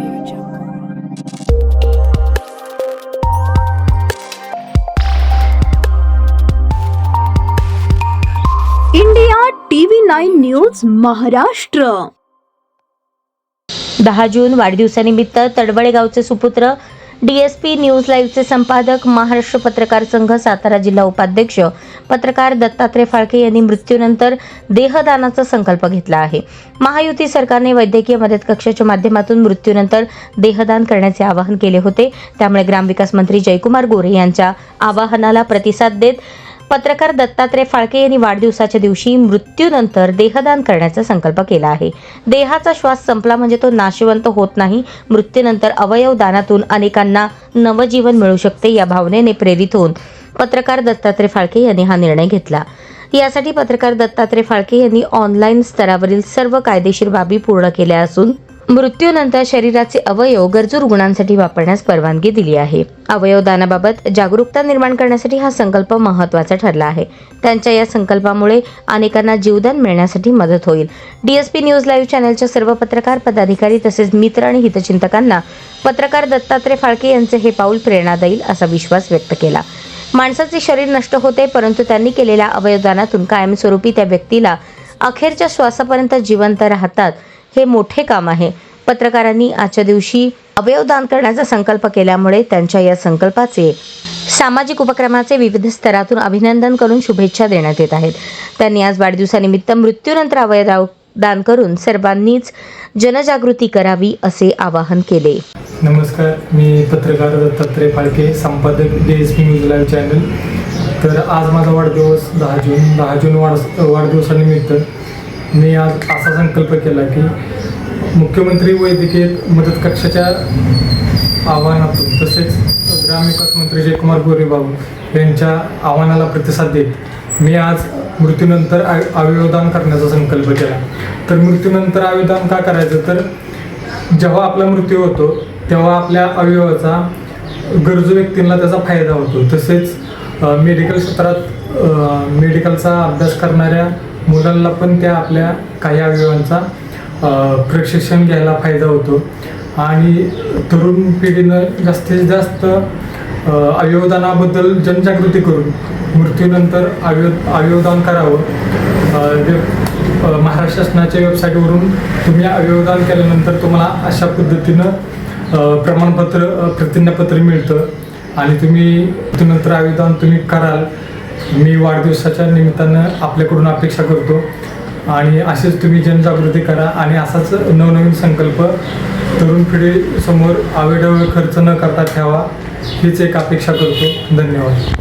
Audio Jungle. India TV nine news Maharashtra दहा जून वाढदिवसानिमित्त तडवळे गावचे सुपुत्र डीएसपी न्यूज लाईव्हचे संपादक महाराष्ट्र पत्रकार संघ सातारा जिल्हा उपाध्यक्ष पत्रकार दत्तात्रय फाळके यांनी मृत्यूनंतर देहदानाचा संकल्प घेतला आहे. महायुती सरकारने वैद्यकीय मदत कक्षाच्या माध्यमातून मृत्यूनंतर देहदान करण्याचे आवाहन केले होते. त्यामुळे ग्रामविकास मंत्री जयकुमार गोरे यांच्या आवाहनाला प्रतिसाद देत पत्रकार दत्तात्रय फाळके यांनी वाढदिवसाच्या दिवशी मृत्यूनंतर देहदान करण्याचा संकल्प केला आहे. देहाचा श्वास संपला म्हणजे तो नाशवंत होत नाही. मृत्यूनंतर अवयव दानातून अनेकांना नवजीवन मिळू शकते या भावनेने प्रेरित होऊन पत्रकार दत्तात्रय फाळके यांनी हा निर्णय घेतला. यासाठी पत्रकार दत्तात्रय फाळके यांनी ऑनलाईन स्तरावरील सर्व कायदेशीर बाबी पूर्ण केल्या असून मृत्यूनंतर शरीराचे अवयव गरजू रुग्णांसाठी वापरण्यास परवानगी दिली आहे. अवयवदानाबाबत जागरूकता निर्माण करण्यासाठी हा संकल्प महत्त्वाचा ठरला आहे. त्यांच्या या संकल्पामुळे अनेकांना जीवदान मिळण्यासाठी मदत होईल. डीएसपी न्यूज लाईव्ह चॅनलच्या सर्व पत्रकार पदाधिकारी तसेच मित्र आणि हितचिंतकांना पत्रकार दत्तात्रय फाळके यांचे हे पाऊल प्रेरणा देईल असा विश्वास व्यक्त केला. माणसाचे शरीर नष्ट होते परंतु त्यांनी केलेल्या अवयवदानातून कायमस्वरूपी त्या व्यक्तीला अखेरच्या श्वासापर्यंत जिवंत राहतात. हे मोठे काम आहे. पत्रकारांनी आजच्या दिवशी अवयवदान करण्याचा संकल्प केल्यामुळे त्यांच्या या संकल्पाचे सामाजिक उपक्रमाचे विविध स्तरातून अभिनंदन करून शुभेच्छा देण्यात येत आहेत. त्यांनी आज वाढदिवसानिमित्त मृत्यूनंतर अवयव दान करून सर्वांनीच जनजागृती करावी असे आवाहन केले. नमस्कार मी पत्रकार दत्तात्रय फाळके संपादक D S P news live channel. तर आज माझा वाढदिवस दहा जून दहा जून वाढ वाढदिवसानिमित्त मी आज असा संकल्प केला की मुख्यमंत्री वैद्यकीय मदत कक्षाच्या आव्हानातून तसेच ग्रामविकास मंत्री जयकुमार गोरेबाबू यांच्या आव्हानाला प्रतिसाद देत मी आज मृत्यूनंतर आय अवयवदान करण्याचा संकल्प केला. तर मृत्यूनंतर अवयवदान का करायचं? तर जेव्हा आपला मृत्यू होतो तेव्हा आपल्या अवयवाचा गरजू व्यक्तींना त्याचा फायदा होतो. तसेच मेडिकल क्षेत्रात मेडिकलचा अभ्यास करणाऱ्या मुलांना पण त्या आपल्या काही अवयवांचा प्रशिक्षण घ्यायला फायदा होतो. आणि तरुण पिढीनं जास्तीत जास्त अवयवदानाबद्दल जनजागृती करून मृत्यूनंतर अवयव अवयवदान करावं. अ, महाराष्ट्र शासनाच्या वेबसाईटवरून तुम्ही अवयवदान केल्यानंतर तुम्हाला अशा पद्धतीनं प्रमाणपत्र प्रतिज्ञापत्र मिळतं. आणि तुम्ही नंतर अवयवदान तुम्ही कराल. मी वाढदिवसाच्या निमित्तानं आपल्याकडून अपेक्षा करतो. आणि असेच तुम्ही जनजागृती करा आणि असाच नवनवीन संकल्प तरुण पिढीसमोर आवेडावे खर्च न करता ठेवा हीच एक अपेक्षा करतो. धन्यवाद.